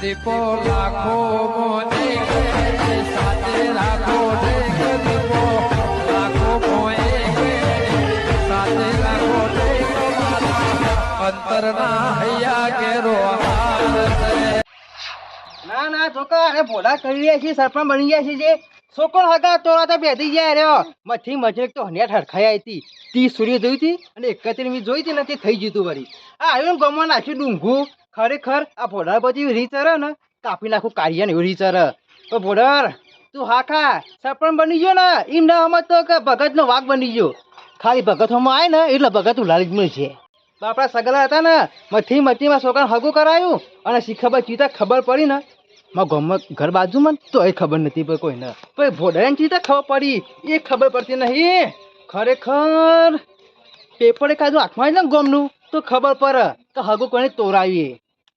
દીપો લાખો મોને સાથે રાખો દીપો. લાખો મોએ ના ના, છોકરા, અરે ભોળા કરી રહ્યા છીએ, સરપંચ બની ગયા છે જે. છોકરો હગા તોરા તો બેસી ગયા રહ્યો મથી મજે તો હનેટ હરખાઈ હતી. તી સૂર્ય જોઈ હતી અને એકત્રી મી જોઈ હતી ને તે થઈ જતું વળી. આ આવ્યું ને ગમવા નાખ્યું ડુંગું. ખરેખર આ ભોડર પછી રીચર ને, કાપી નાખું કાર્ય ને એવું રીચર તો ભોડર તું હા ખા સરપંચ બની ગયો ને, એમ ના સમજતો કે ભગતનો વાઘ બની ગયો. ખાલી ભગત હમ આવે ને, એટલે ભગત ઉલાડી જ છે તો આપણા સગલા હતા ને મથી મથીમાં છોકરાને હગું કરાયું, અને શીખબર ચીતા ખબર પડી ને, મારા ગામમાં ઘર બાજુમાં તો એ ખબર નથી પણ કોઈને. પણ ભોડાને ચીતા ખબર પડી, એ ખબર પડતી નહીં. ખરેખર, પેપર એકાદું હાથમાં જ ને ગામનું, તો ખબર પડે કે હગું કોને તોરાવીએ.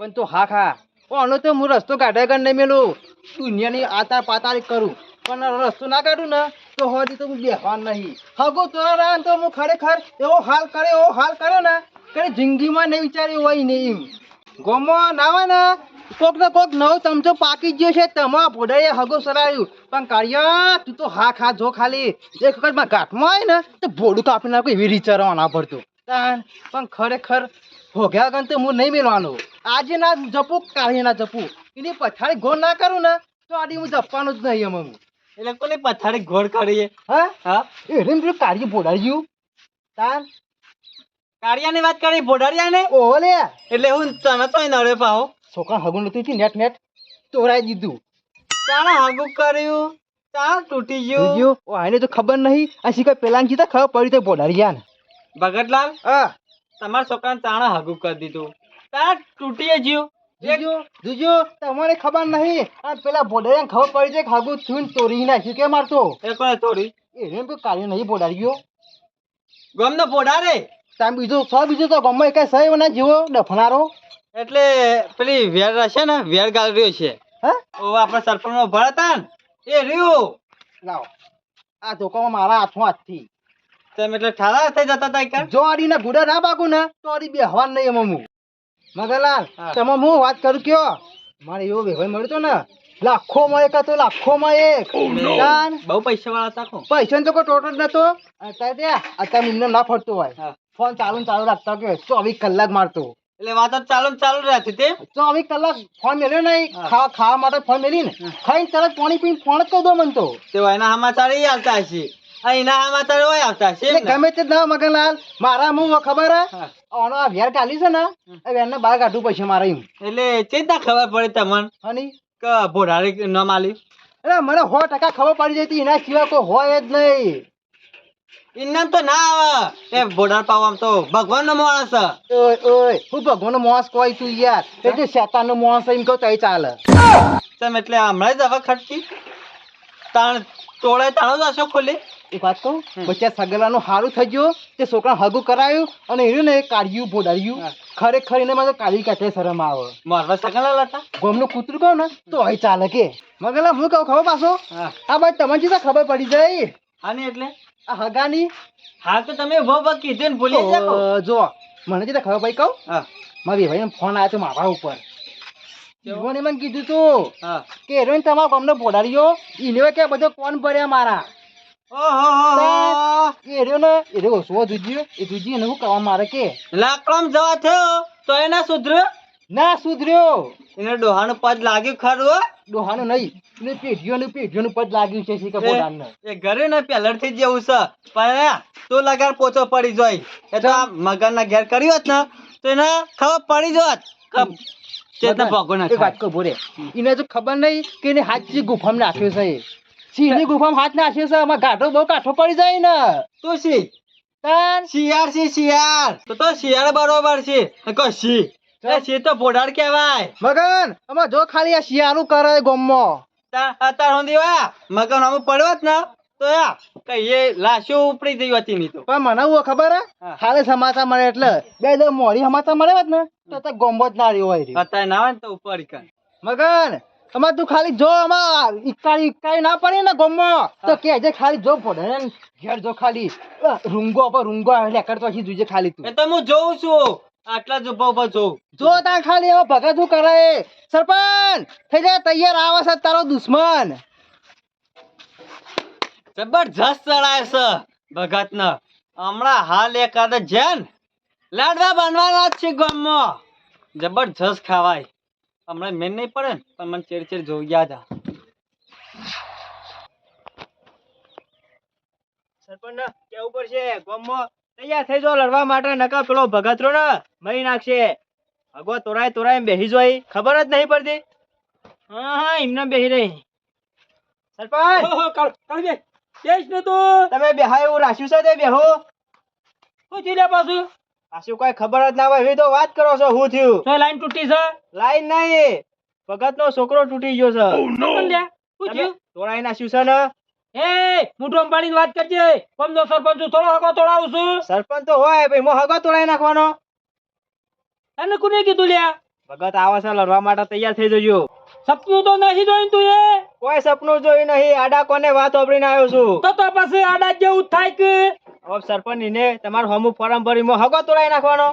પણ તો હા ખા. આનો તો હું રસ્તો કાઢ્યા કર નહીં મેલું? દુનિયાની આતાર પાતા કરું. પણ રસ્તો ના કાઢું ને, તો હજી તો હું બેહવાન નહીં. હગો તોરા રહ્યા તો હું ખરેખર એવો હાલ કરે, એવો હાલ કર્યો ને, કે જિંદગીમાં નહીં વિચાર્યું હોય નહીં. એમ ગોમો ના હોય ને કોક ને કોક નવો ચમચો પાકી ગયો છે, તમા ભોડાએ હગો સરાયું. પણ કાળિયા, તું તો હા ખા, જો ખાલી. એક વખતમાં ઘાટમાં આવે ને, તો ભોડું કાપી નાખો એવી રીચારવાના પડતું પણ ખરેખર ભોગ્યા ગણ તો હું નહીં મેળવાનું આજે ના જપું કાલે ના જપું. એની પછાડી ગોળ ના કરું ને તો આડી હું જપવાનું જ નહીં એમ હું. એટલે કોને પથારી ગોળ કરીએ? હા? હા? એ રેમ પેલું કાર્ય ભોડાડ્યું તાર કાળિયાની વાત કરી ભોડારિયા ને ઓહો લે. એટલે હું તને તોય નડે પાહો. છોકરા હગું નતું થયું નેટ નેટ. તોરાઈ દીધું. તાણે હગું કર્યું? તાર તૂટી ગયું? ઓ આને તો ખબર નહીં. આ શીખર પેલા કીધા ખબર પડી તો ભોડાડ્યા ને ભગતલાલ? હા. તમારા છોકરાને તાણા હગું કરી દીધું. તારા તૂટી ગયું જોજો જીજો તમારે ખબર નહીં. આ પેલા ભોડાડ્યા ખબર પડી છે કે હાગુ થયું ચોરી નાખ્યું. કે મારતો એ કોને તોડી એને કોઈ કાર્ય નહીં ભોડાડ્યો ગમનો ભોડા રે તામ બીજો છ બીજો તો ગમે કઈ સહી ના જીવો ડફનારો એટલે પેલી વેર છે ને વેર રહ્યો છે. હા? ઓ આપણા સરપંચ ભરા તા ને. એ રહ્યું. લાવો. આ ધોકામાં મારા હાથમાં હાથથી. તમે એટલે ઠારા થઈ જતા તા કે જો આડીને ગુડા ના પાકું ને તો અડી બે હવાન નહીં એમાં હું મગરલાલ તમે હું વાત કરું કયો? મારે એવો વ્યવહાર મળ્યો તો ને લાખો માં એક હતો લાખો માં એક બહુ પૈસા વાળા હતા પૈસા તો કોઈ ટોટલ નતો. અત્યારે ત્યાં અત્યારે એમને ના ફરતો હોય. ફોન ચાલુ ચાલુ રાખતા કે ચોવીસ કલાક મારતો. એટલે વાતો ચાલુ ચાલુ રહેતી તે ચોવીસ કલાક ફોન મેળ્યો નહીં. ખાવા ખાવા માટે ફોન મેળી ને. ખાઈ ખાઈને તરત પાણી પીને ફોન જ કહી દો મને તો. તેઓ એના સમાચાર એ આવતા હશે એના ને? ગમે તે ના મગનલાલ મારા હું ખબર હે? આ વેર કાઢી છે ને એ વેરને બહાર કાઢવું પડશે મારે એટલે ચેતા ખબર પડે તમને? હની? કે ભોડારી ન માલી? એટલે મને સો ટકા ખબર પડી જતી એના સિવાય કોઈ હોય જ નહીં. ઇનામ તો ના આવે. એ બોર્ડર પાવ આમ તો ભગવાન નો માણસ. ઓય ઓય હું ભગવાનનો મોસ કોઈ તું યાર. એટલે શેતાનનો મોસ એમ કહો તઈ ચાલે. તેમ એટલે હમણાં જ હવે ખટકી તાણ તોડે તાણો જ હશો ખોલી એક વાત કહું. બચ્ચા સગલાનું સારું થઈ ગયું તે છોકરા હગું કરાયું અને એનું ને કાઢ્યું ભોડાડ્યું. ખરેખર એને મારે કાઢી કાઢે શરમ આવે. મારવા સગલા હતા ગોમનું કૂતરું કહું ને તો અહીં ચાલે કે. મગલા હું કહું ખબર પાછો? આ બાદ તમને જીતા ખબર પડી જાય? આની એટલે? આ હગાની? હા તો તમે ઊભો કીધું ને ભૂલી જાઓ. જો મને જીતા ખબર પડી કહું? મારી ભાઈ ફોન આવ્યો તો મારા ઉપર. જીવોને મને કીધું તું કે હેરોઈન તમારા ગામનો ભોડાડ્યો ઈને કે બધો કોણ ભર્યા મારા? ઓહો. ને એ રહ્યો ઓછો એ દૂધી એને શું કરવા મારે કે લાકડમ જવા થયો તો એના સુધર્યો? ના સુધર્યો. એને ડોહાનું પદ લાગ્યું ખરું ડોહાનું નહીં એને પેઢીઓનું પેઢીઓનું પદ લાગ્યું છે શીખર ભોડાને એ ઘરે ને પહેલેથી જેવું છે. પણ આ તું લગાડ પોચો પડી જોઈ. એ તો આ મગરના ઘેર કર્યો હોત ને તો એને ખબર પડી જોત. ચેતના ભોગો ના એક વાત કહું બોલે એને તો ખબર નહીં કે એને હાચી ગુફામ નાખ્યો છે. સિંહની ગુફામાં હાથ નાખ્યો છે આમાં ગાઢો બહુ કાઠો પડી જાય ને. તો સિંહ તાન. શિયાળ છે શિયાળ. તો તો શિયાળ બરોબર છે. ને કહો શી તો ભોડાડ કહેવાય. મગન આમાં જો ખાલી આ શિયાળું કરે ગોમમાં અત્યાર સુધી વા. મગન અમે પડ્યો જ ને. તો યા કઈ લાશો ઉપડી ગઈ હતી ની તો. પણ મને હું? ખબર. હાલે સમાચાર મળે એટલે. બે દર મોડી સમાચાર મળે ને તો ગોમ્બો ગોમો જ ના રહ્યો હોય અત્યારે ના હોય ને તો ઉપર મગન અમાર તું ખાલી જો આમાં ઇકાળી ઇકાળી ના પડે ને ગોમમાં તો કે જે ખાલી જો પડે ને ઘેર જો ખાલી રૂંગો પર રૂંગો એટલે કરતો પછી જોજે ખાલી તું. એ તો હું જોઉં છું. આટલા જો બહુ ઊભા જો તા ખાલી એવો ભગત શું કરે. સરપંચ થઈ જાય તૈયાર આવે છે તારો દુશ્મન. જબરજસ્ત ચડાય છે ભગત ને હમણાં હાલ એકાદ જેન લાડવા બનવાના જ છે ગામમાં જબરજસ્ત ખાવાય. હમણાં મેન નહીં પડે ને પણ મને ચેડ ચેડ જોઈ ગયા હતા. સરપંચ કેવું પડશે ગામમાં. તૈયાર થઈ જાઓ લડવા માટે નકા પેલો ભગતરો ને મરી નાખશે. ભગવો તોરાય તોરાય બેસી જોઈ. ખબર જ નહીં પડતી. હા હા એમને બેસી રહી. સરપંચ! તમે બેહાય એવું રાખ્યું છે તે બેહો. પાછું? કોઈ ખબર જ ના હોય. એવી તો વાત કરો છો હું થયું? લાઈન તૂટી છે? લાઈન નહીં. ભગત નો છોકરો તૂટી ગયો છે. શું તમે તોડાઈ નાખ્યું છે ને? એ મુઠો અંબાણી વાત કરજે. પમનો સરપંચ થોડો હકો તોડાવું છું. સરપંચ તો હોય ભાઈ મો હગો તોડાઈ નાખવાનો. તને કોને કીધું લ્યા? ભગત આવે છે લડવા માટે તૈયાર થઈ જજો. સપનું તો નહીં જોયું તું એ? કોઈ સપનું જોયું નહીં. આડા કોને વાત વાપરીને આવ્યો છું? તો તો પછી આડા જેવું થાય કે હવે સરપંચ ને તમારું હમું ફોરમ ભરી મો હગો તોડાઈ નાખવાનો.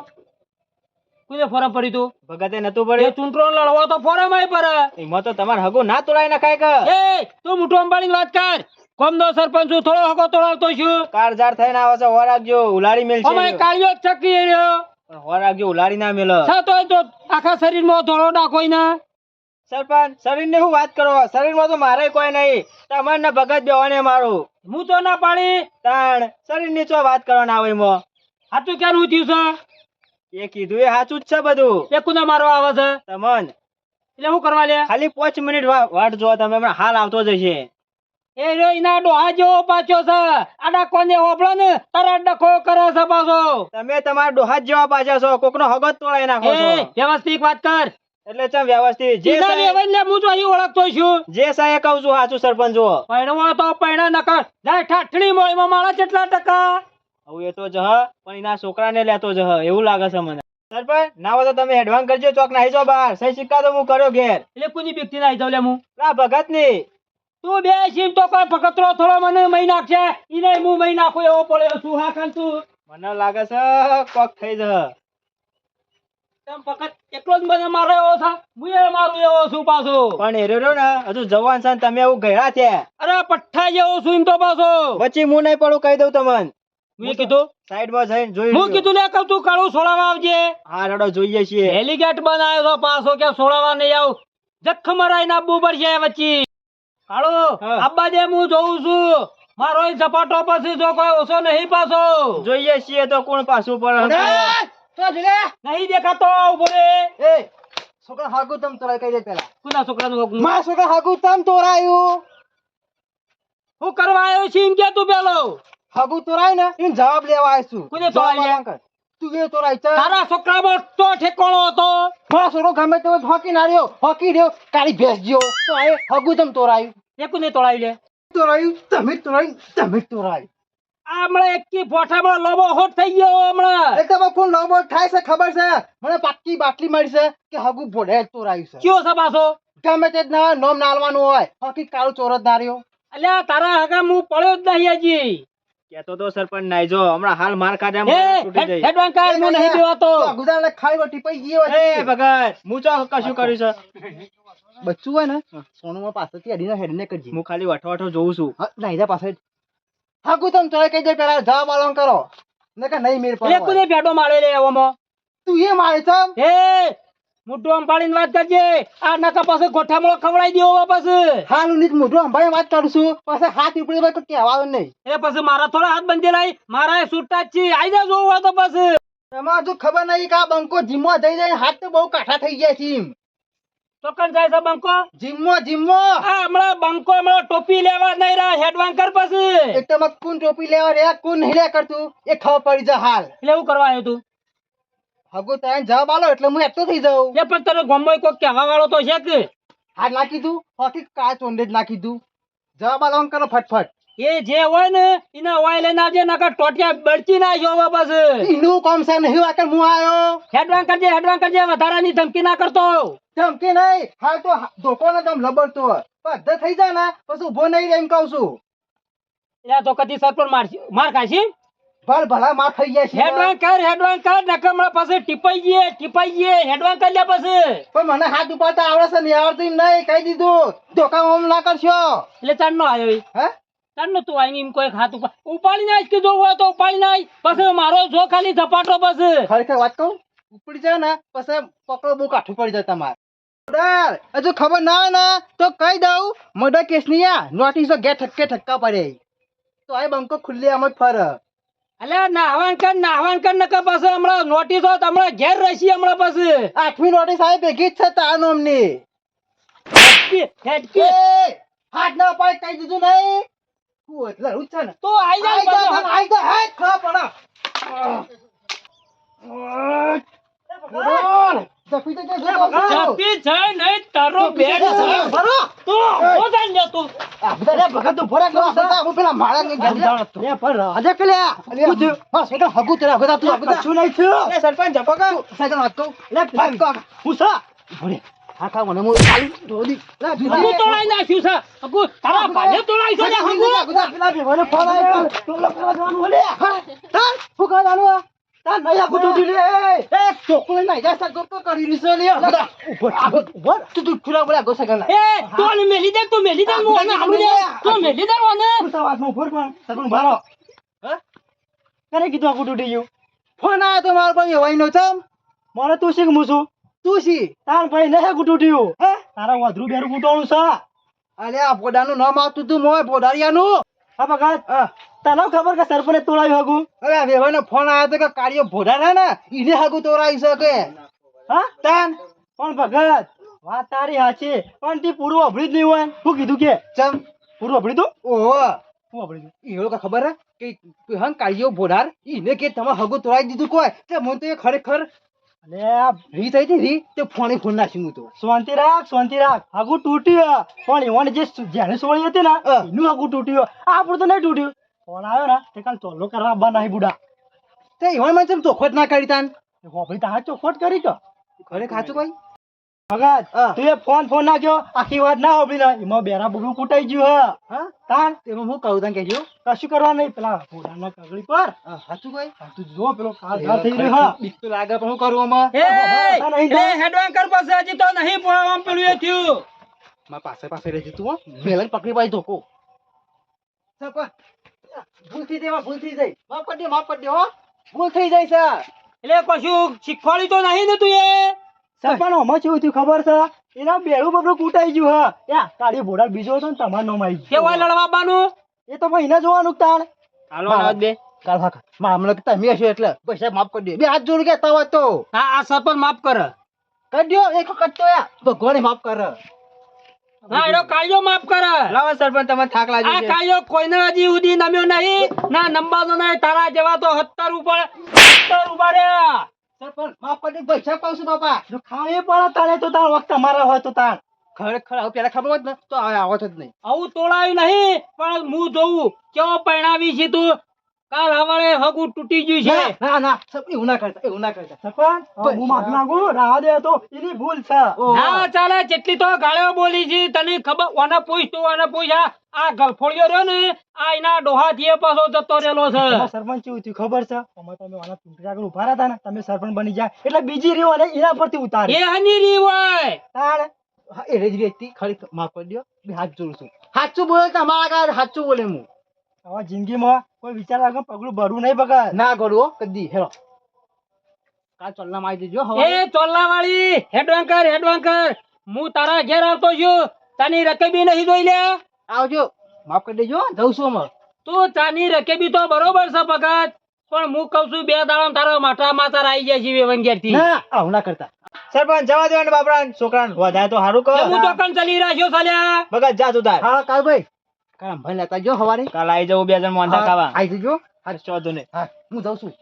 કુને ફોરમ ભરી તું? ભગતે નતું એ ચૂંટણો લડવો તો ફોરમ આય પર. એમાં તો તમારે હગો ના તોડાઈ નાખાય કે? એ તું મોટો અંબાણી વાત કર. કોમનો સરપંચ છું થોડો હગો તોડાવતો છું. કાળઝાળ થઈને આવે છે હો રાખજો ઉલાડી મેલ અમારે કાળિયો જ ચકી રહ્યો. હો રાખજો ઉલાડી ના મેલ. હોય તો આખા શરીરમાં ધોળો નાખોય ના. સરપંચ શરીર ને હું વાત કરો? શરીરમાં તો મારે કોઈ નહીં. તમારે ને ભગત બેવાને મારું. હું તો ના પાડી તાણ શરીરની ચો વાત કરવાના આવે એમાં. સાચું ક્યાં હું થયું એ કીધું એ સાચું જ છે બધું. એ કુને મારવા આવે છે? તમન. એટલે શું કરવા લે? ખાલી પાંચ મિનિટ વાટ જો તમે હમણાં હાલ આવતો જશે. એ રે ઇના ડોહા જેવો પાછો છે. આડા કોને હોબળો ને તારા ડખો કરે છે પાછો. તમે તમારા ડોહા જેવા પાછા છો કોકનો હગત તોડાઈ નાખો છો. વ્યવસ્થિત વાત કર. એટલે ચમ વ્યવસ્થિત. જે સાહેબ- હું તો અહીં ઓળખતો છું. જે સાહેબ કહું છું સાચું સરપંચ જો. પૈણો વાળો તો પૈણા નકર જાય ઠાઠણી મોળીમાં માળા કેટલા ટકા? હવે એ તો જહ પણ એના છોકરાને લેતો જહ એવું લાગે છે મને. સરપંચ ના હોય તો તમે એડવાન્સ કરજો ચોક નાહી જો બહાર. સહી સિક્કા તો હું કર્યો ઘેર. એટલે કોની વ્યક્તિ નાઈ જાવ લે હું? ના ભગતની તું બે સીમ તો કોઈ ફકતરો થોડો મને મહી નાખશે. એને હું મહી નાખું એવો પડ્યો છું. હા ખાન તું મને લાગે છે કોક થઈ જહ તેમ ફકત એકલો જ મને મારો એવો છે હું એ મારું એવો છું પાછો. પણ એ રહ્યો ને હજુ જવાન છે ને તમે એવું ગયડા થયા અરે પઠ્ઠા જેવો છું તો પાછો. વચ્ચે હું નહીં પડું કહી દઉં તમને. મેં કીધું? સાઈડમાં જઈને જોઈ હું કીધું લે કહું તું કાળું સોડાવા આવજે. હા રડો જોઈએ છીએ. હેલિગેટ બનાવ્યો તો પાછો કે સોડાવા નહીં આવ? જખ મરાઈને આપવું પડશે વચ્ચે. કાળો આબા દે હું જોઉં છું. મારો સપાટો ઝપાટો પછી જો કોઈ ઓછો નહીં પાછો. જોઈએ છીએ તો કોણ પાછું પડે. નહીં દેખાતો ઊભો રે એ છોકરા હાગુ તમ તોરાય કઈ દે પેલા કુના છોકરાનું હોકું? માં છોકરા હાગુ તમ તોરાયું. હું કરવા આવ્યો છું એમ કે તું પેલો. હાગુ તોરાય ને એને જવાબ લેવા આવ્યો છું. કોને તોરાય લે? તું એ તોરાય છે તારા છોકરામાં તો ઠેકોણો હતો. મારો છોકરો ગમે તે હોકી નાર્યો. હોકી રહ્યો કાળી ભેંસ જ્યો તો આ હગુ તમ તોરાયું. એ કોને લે? તોરાયું તમે તોરાયું તમે તોરાયું. હમણાં એકી ફોટામાં લોબો હોટ થઈ ગયો હમણાં. એકદમ કોણ લોબો થાય છે ખબર છે? મને પાક્કી બાટલી મળી છે કે હગુ ભોડે જ તોરાયું છે. કયો છે પાછો? ગમે તે ના નોમ નાલવાનું હોય હકી કાળો ચોર જ નાર્યો અલ્યા તારા હગા હું પડ્યો જ નહીં હજી. કેતો તો સરપંચ નાઈ જો હમણાં હાલ માર ખાધે એ હેડ- હેડવાન કાઢ, હું નહીં બેવાતો. ગુજરાત ખાઈ રોટી પઈ ગયો એ ભગત હું ચો કશું કર્યું છે? બચ્ચું હોય ને સોનુમાં પાછળથી અડીને હેડને કરજી. હું ખાલી વઠો વઠો જોઉં છું. નાઈ જા પાછળ. હાકુ તમ તોય કહી દે પેલા જવા આલન કરો. ને કે નહીં મેર એટલે કોને પડે ભેટો મારે લે એવામાં તું એ માળે છે હે મોટું આમ વાત કરજે. આ નકા પાસે ગોઠામળો ખવડાઈ દેવો વાપસ હાલ ઉની મોઢું અંબાઈ વાત કરું છું. પછી હાથ ઉપડી ભાઈ તો કહેવાનું નહીં. એ પછી મારા થોડા હાથ બંધેલા મારા એ છૂટા જ છે આઈ જા જોવું હોય તો પછી. એમાં હજુ ખબર નહીં કે આ બંકો જીમમાં જઈ જઈ હાથ તો બહુ કાઠા થઈ ગયા છે ચોકન જાય છે બંકો? જીમમાં જીમ્મો આ હમણાં બંકો હમણાં ટોપી લેવા નહીં રહ્યા હેડવાન કર પછી. એક મત કોણ ટોપી લેવા રે કોણ નહીં લે કરતું? એ ખબર પડી જાય હાલ. એટલે એવું કરવા આવ્યો તું? હગુ તારે જવાબ આલો એટલે હું એકતો થઈ જાઉં. એ પણ તને ગોમમાં કોઈ કહેવા વાળો તો છે કે? હા નાખી દઉં? હોકી કા ચોંડે જ નાખી દઉં. જવાબ આલો કરો ફટફટ. એ જે હોય ને એના વાય લઈને આવજે નકર ટોટિયા બળચી નાખ્યો બસ એનું કોમ છે નહીં વાકે હું આયો? હેડવાન કરજે હેડવાન કરજે વધારાની ધમકી ના કરતો ધમકી નહીં? હાલ તો ધોકો ને તમ લબડતો હોય. થઈ જાય ને પછી ઊભો નહીં એમ કહું છું. એ તો કદી સરપંચ મારશી. માર ખાશી ભલ ભલા માં ખાઈ જાય છે. હેડવાન કર હેડવાન કર નકર હમણાં પછી ટીપાઈ ગયે ટીપાઈ ગયે હેડવાન કરી લે પછી. પણ મને હાથ ઉપાડતા આવડે છે નહીં આવડતી નહીં કહી દીધું. ધોકા ઓમ ના કરશો. એટલે ચાંદ નો આવ્યો હે? ચાંદ નો તું આવીને એમ કોઈ ખાતું ઉપાડી નાખ કીધું હોય તો ઉપાડી નાખ. પછી મારો જો ખાલી ઝપાટો પછી ખરેખર વાત કહું? ઉપડી જાય ને પછી પકડો બહુ કાઠું પડી જાય તમારે. મર્ડર હજુ ખબર ના ના તો કહી દઉં મર્ડર કેસની આ. નોટિસ ઘેર ઠક્કે ઠક્કા પડે. તો આ બંકો ખુલ્લી આમ જ ફરે. અલ્યા નાહવાન કર નાહવાન કર નકર પછી હમણાં નોટિસ તમને ઘેર રહેશી હમણાં પછી. આઠમી નોટિસ આવી ભેગી જ છે તાર નોમની. હેડકી. એ, હાથ ના પાય કહી દીધું નહીં? તું એટલે રૂજ છે ને તો આઈ જા આઈ જા, પાછો. આઈ જા, હેડ, ખા પડો. બોલ, જપી તો જો, જો, જો. ચાપી જાય નહીં તારો બેગ છે. ભરો. તું ઊભો થઈને તું. આ બધા ભગત તું ભરા કરો, બધા હું પેલા માળા ને ઘેર લે. લે, પણ રાજા કે લે. શું થયું? બસ, એટલે તેરા બધા તું હગું કશું નહીં થયું. સરપંચ જપો કા. સાયકલ વાત કહું. લે, વાત કહું. હું છે? ભલે. હા, ખા, મને હું ખાલી ધોડી લા. હગું તોડાઈ નાખ્યું છે. અગુ તારા ભાઈને તોડાઈ છે ને હંગુ પેલા ભેગોને ફોન આવ્યો. ટોલો કરવા જવાનું હોય લે. હા, તાર, શું કરવાનું આ? તાર આખું તૂટી લે. એ, ચોકલે આઈ જા, સાહેબ, ગપ્પો કરી લીધો લે. ઉપર ઉપર. તું, તું ખુલ્લા બોલા ગોસા ગલા એ તું મેલી દે તું મેલી દે હું આને હાલું લે તું મેલી દે મને વાત મો ફોર રહો, સરપંચ ભારો. હે કરે કીધું આખું તૂટી યુ ફોન આવ્યો તો માર ભાઈ હવાઈનો નો તમ મને તું શીખ મૂછું તું? તાર ભાઈ નહીં આખું હે? તારા વધરું બેરું ગુટોણું છે. અલે આ પોડાનું નામ આવતું તું મોય પોડારિયાનું. હા ભગત તને ખબર કે સરપંચે તોડાયું હગું? અરે વેવાનો ફોન આવ્યો તો કે કાળિયો ભોડા છે ને ઈને હાગું તોરાઈ શકે હા? તાન. પણ ભગત વાત તારી હાચી પણ તે પૂરું અભળી જ નહીં હોય. શું કીધું કે? ચમ. પૂરું અભળી તું? ઓહો. શું અભળી તું? ઈયો કે ખબર હે કે હં કાળિયો ભોડાર ઈને કે તમે હાગું તોરાઈ દીધું કોઈ? તે મને તો એ ખરેખર રી થઈ હતી રી? તે ફોણી ફોન નાખી હું તો. શાંતિ રાખ શાંતિ રાખ. આગુ તૂટ્યું પણ એવાને જે જેને સોળી હતી ને. એનું આગુ તૂટ્યું. આપણું તો નહીં તૂટ્યું. ફોન આવ્યો ને તે કાલ ચોલ્લો કરવા બા નહીં બુડા. તે ઈવન મને ચોખવટ ના કરી તાન? હોભળી તાર ચોખવટ કરી કે ઘરે ખાચું ભાઈ ભગત તું એ ફોન ફોન નાખ્યો આખી વાત ના હોભળી ના. એમાં બેરા બગડું કૂટાઈ ગયું હ. હા? તાન એમાં હું કહું તને કહેજો. કશું કરવા નહીં. પેલા ઘોડાના કગડી પર. સાચું આ તું જો પેલો કાળ ઘા થઈ રહ્યો હા. બીક તો લાગે પણ હું કરું આમાં? એ એ હેડવાન કર પાસે હજી તો નહીં પોણાવામાં પેલું એ થયું. મારા પાસે પાસે રહેજે તું મેલન પકડી પાઈ ધોકો. સરપંચ, ભૂલ થઈ જાય ભૂલ થઈ જાય. માફ કરી દે માફ કરી દે હો. ભૂલ થઈ જાય છે એટલે કશું શીખવાડી તો નહીં ને તું એ? સરપંચ ઓમાં શું થયું ખબર છે? એના બેડું બબડું કૂટાઈ ગયું હા. યા કાળી ભોડા બીજો હતો ને તમાર નામ આવી કેવા હોય લડવા બાનું એ તો ભાઈ એને જોવાનું તાણ. હાલો ના બે. કાલ હા મામલો કે તમે હશો એટલે. પૈસા માફ કરી દે. બે હાથ જોડ કે હોય તો. હા આ સરપંચ માફ કર. કરી દો એક વખત તો યાર ભગવાને માફ કર. ના એનો કાયો માફ કર. લાવો સરપંચ તમે થાક આ કાયો કોઈના હજી સુધી નમ્યો નહીં. ના નંબાનો નહીં તારા જેવા તો સત્તર ઉપર સત્તર ઉપર પૈસા પાઉં છું બાપા ખાવી પડે તાણે તો તાણ વખત તમારા હોય તો તાણ ખરેખર આવું પેલા ખબર હોત ને, તો આવો જ નહીં. આવું તોડાયું નહીં, પણ હું જોઉં, કેવો પરિણામી છે તું? કાલ અમારે હગું તૂટી ગયું છે. ના, ના સપની ઉના કરતા એ ઉના કરતા. સરપંચ હવે હું માફી માંગુ રાહ દે તો એની ભૂલ છે. ના ચાલે જેટલી તો ગાળ્યો બોલી છે તને ખબર ઓને પૂછ તું ઓને પૂછ આ ગલફોડિયો રહ્યો ને આ એના ડોહા થી પાછો જતો રહેલો છે. સરપંચ કેવું થયું ખબર છે? અમે તમે ઓના ચૂંટણી આગળ ઊભા રહ્યા હતા ને તમે સરપંચ બની જાય એટલે બીજી રીવો ને એના પરથી ઉતારે. એ હની રીવો હોય. તાણ. એ રેજ વ્યક્તિ ખરી માફ કરી દો હાથ જોડું છું. સાચું બોલે તમારા કારણે સાચું બોલે હું. હવે જિંદગીમાં કોઈ વિચાર લાગે પગલું ભરવું નહીં બગડ ના કરું કદી હેલો. કા ચોલના મારી દેજો હવે એ ચોલના વાળી હેડવાંકર હેડવાંકર હું તારા ઘેર આવતો છું. તાની રકેબી નહીં જોઈ લે? આવજો. માફ કરી દેજો જઉં છું અમે તું તાની રકેબી તો બરોબર છે ભગત પણ હું કઉ છું બે દાડા તારા માથા માથા આવી જાય છે વેવન ઘેરથી ના આવું ના કરતા. સરપંચ જવા દેવાને બાપરા છોકરાને વધારે તો સારું કર હું તો કણ ચલી રહ્યો સાલ્યા. ભગત જા તું તાર. હા કાલ ભાઈ. કાલ ભાઈ લેતા જો હવારે. કાલ આવી જવું બે જણ મોંધા ખાવા. આવી જજો. હા ચોધો ને. હા હું જઉં છું.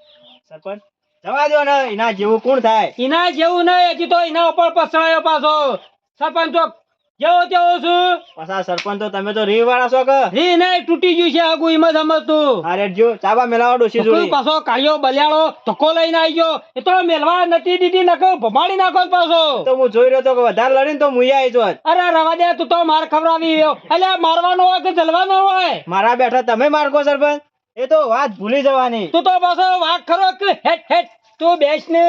સરપંચ જવા દો ને એના જેવું કોણ થાય? એના જેવું નહીં હજી તો એના ઉપર પસરાયો પાછો. સરપંચ તો જેવો કેવો છું? પાછા સરપંચ તો તમે તો રી વાળા છો કે? રી નહીં તૂટી ગયું છે આગુ એમ સમજતું. અરે જો ચાબા મેલાવા ડોસી જોઈ પાછો કાયો બલિયાળો ધક્કો લઈને આવી ગયો. એ તો મેલવા નથી દીધી નકો ભમાડી નાખો પાછો. તો હું જોઈ રહ્યો તો કે વધારે લડીને તો મુઈ આવી જોત અરે રવા દે તું તો માર ખવડાવી ગયો એટલે મારવાનો હોય કે જલવાનો હોય? મારા બેઠા તમે મારકો સરપંચ. એ તો વાત ભૂલી જવાની. તું તો પાછો વાત ખરો હેટ હેટ. તું બેસ ને.